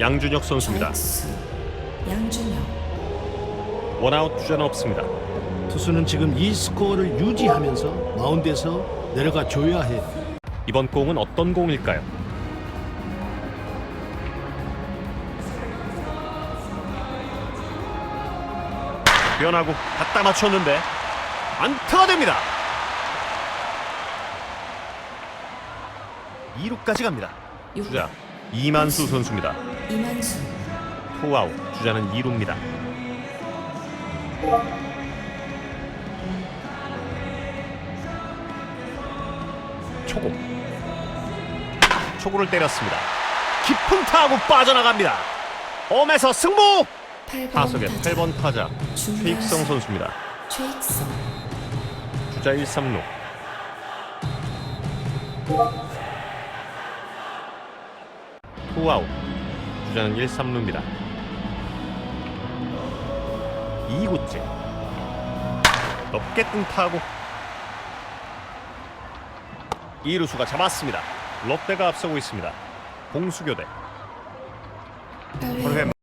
양준혁 선수입니다. 양준혁 원아웃 주자는 없습니다. 투수는 지금 이 스코어를 유지하면서 마운드에서 내려가 줘야 해요. 이번 공은 어떤 공일까요? 변하고 갖다 맞췄는데 안타가 됩니다. 2루까지 갑니다. 주자 이만수 선수입니다. 이만수 투아웃 주자는 2루입니다. 초구 초구를 때렸습니다. 깊은 타구 빠져나갑니다. 홈에서 승부 8번 타석의 타자 8번 타자. 최익성 선수입니다. 최익성 주자 1, 3루 투아웃. 주자는 1, 3루입니다. 2구째. 높게 뜬 타구 2루수가 잡았습니다. 롯데가 앞서고 있습니다. 공수교대. 8회 홀회